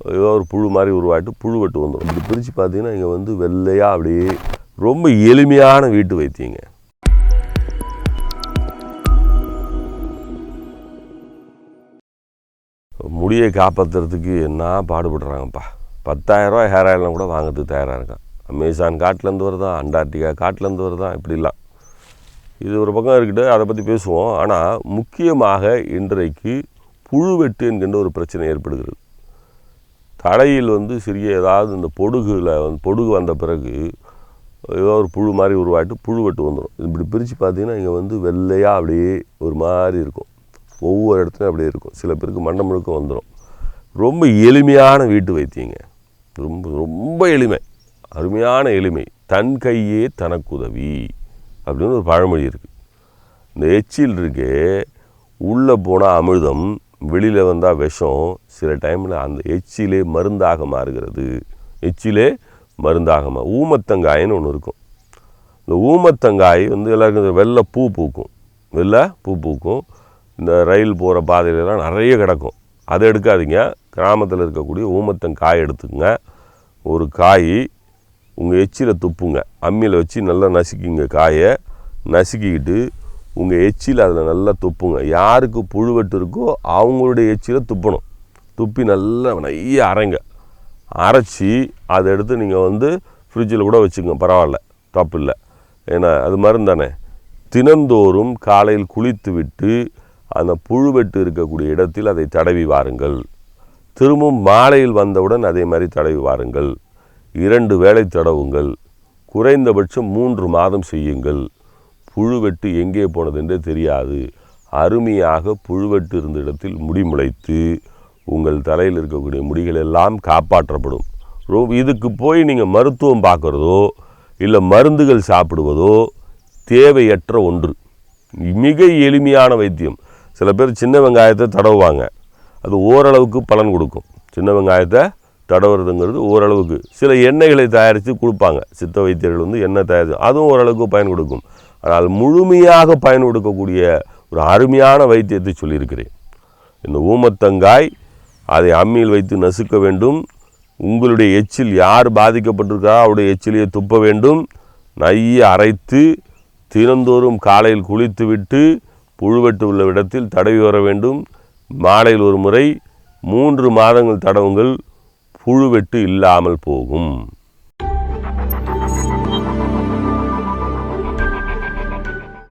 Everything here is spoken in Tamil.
ஏதோ ஒரு புழு மாதிரி உருவாட்டு புழு வெட்டு வந்துடும் இப்படி பிரித்து பார்த்தீங்கன்னா இங்கே வந்து வெள்ளையாக அப்படியே ரொம்ப எளிமையான வீட்டு வைத்தியங்க. முடியை காப்பாற்றுறதுக்கு என்ன பாடுபடுறாங்கப்பா. பத்தாயிரரூவா ஹேர் ஆயிலெலாம் கூட வாங்கிறதுக்கு தயாராக இருக்கான். அமேசான் காட்டிலேருந்து வருதான் அண்டார்டிகா காட்டிலேருந்து வருதான் இப்படிலாம். இது ஒரு பக்கம் இருக்கட்டும் அதை பற்றி பேசுவோம். ஆனால் முக்கியமாக இன்றைக்கு புழுவெட்டு என்கின்ற ஒரு பிரச்சனை ஏற்படுகிறது. தலையில் வந்து சிறிய ஏதாவது இந்த பொடுகுல வந்து பொடுகு வந்த பிறகு ஏதோ ஒரு புழு மாதிரி உருவாட்டு புழு வெட்டு வந்துடும் இப்படி பிரித்து பார்த்தீங்கன்னா இங்கே வந்து வெள்ளையாக அப்படியே ஒரு மாதிரி இருக்கும். ஒவ்வொரு இடத்துலையும் அப்படியே இருக்கும். சில பேருக்கு மண்டை முழுக்க வந்துடும் ரொம்ப எளிமையான வீட்டு வைத்தியங்க. ரொம்ப ரொம்ப எளிமை. அருமையான எளிமை. தன் கையே தனக்குதவி அப்படின்னு ஒரு பழமொழி இருக்குது இந்த எச்சில் இருக்கே உள்ளே போனால் அமிர்தம் வெளியில் வந்தால் விஷம் சில டைமில் அந்த எச்சிலே மருந்தாக மாறுகிறது. எச்சிலே மருந்தாக மா ஊமத்தங்காயின்னு ஒன்று இருக்கும். இந்த ஊமத்தங்காய் வந்து எல்லாருக்கும் வெள்ளை பூ பூக்கும். வெள்ளை பூ பூக்கும். இந்த ரயில் போகிற பாதையிலலாம் நிறைய கிடக்கும். அதை எடுக்காதீங்க. கிராமத்தில் இருக்கக்கூடிய ஊமத்தங்காய் எடுத்துக்கங்க. ஒரு காய் உங்கள் எச்சில துப்புங்க. அம்மியில் வச்சு நல்லா நசுக்கிங்க காயை. நசுக்கிக்கிட்டு உங்கள் எச்சில் அதில் நல்லா துப்புங்க. யாருக்கு புழுவெட்டு இருக்கோ அவங்களுடைய எச்சில துப்பணும். துப்பி நல்லா நிறைய அரைங்க. அரைச்சி அதை எடுத்து நீங்கள் வந்து ஃப்ரிட்ஜில் கூட வச்சுங்க பரவாயில்ல. தப்பு இல்லை. ஏன்னா அது மாதிரி தானே. தினந்தோறும் காலையில் குளித்து விட்டு அந்த புழுவெட்டு இருக்கக்கூடிய இடத்தில் அதை தடவி வாருங்கள். திரும்பவும் மாலையில் வந்தவுடன் அதே மாதிரி தடவி வாருங்கள். இரண்டு வேளை தடவுங்கள். குறைந்தபட்சம் மூன்று மாதம் செய்யுங்கள். புழுவெட்டு எங்கே போனது என்றே தெரியாது. அருமையாக புழுவெட்டு இருந்த இடத்தில் முடி முளைத்து உங்கள் தலையில் இருக்கக்கூடிய முடிகள் எல்லாம் காப்பாற்றப்படும். ரோ இதுக்கு போய் நீங்கள் மருத்துவம் பார்க்குறதோ இல்லை மருந்துகள் சாப்பிடுவதோ தேவையற்ற ஒன்று. மிக எளிமையான வைத்தியம். சில பேர் சின்ன வெங்காயத்தை தடவுவாங்க. அது ஓரளவுக்கு பலன் கொடுக்கும். சின்ன வெங்காயத்தை தடவுறதுங்கிறது ஓரளவுக்கு. சில எண்ணெய்களை தயாரித்து கொடுப்பாங்க. சித்த வைத்தியர்கள் வந்து எண்ணெய் தயாரித்து அதுவும் ஓரளவுக்கு பயன் கொடுக்கும். ஆனால் முழுமையாக பயன் கொடுக்கக்கூடிய ஒரு அருமையான வைத்தியத்தை சொல்லியிருக்கிறேன். இந்த ஊமத்தங்காய் அதை அம்மியில் வைத்து நசுக்க வேண்டும். உங்களுடைய எச்சில் யார் பாதிக்கப்பட்டிருக்கா அவருடைய எச்சிலையை துப்ப வேண்டும். நைய அரைத்து தினந்தோறும் காலையில் குளித்துவிட்டு புழுவெட்டு உள்ள இடத்தில் தடவி வர வேண்டும். மாலையில் ஒரு முறை மூன்று மாதங்கள் தடவுங்கள் புழுவெட்டு இல்லாமல் போகும்.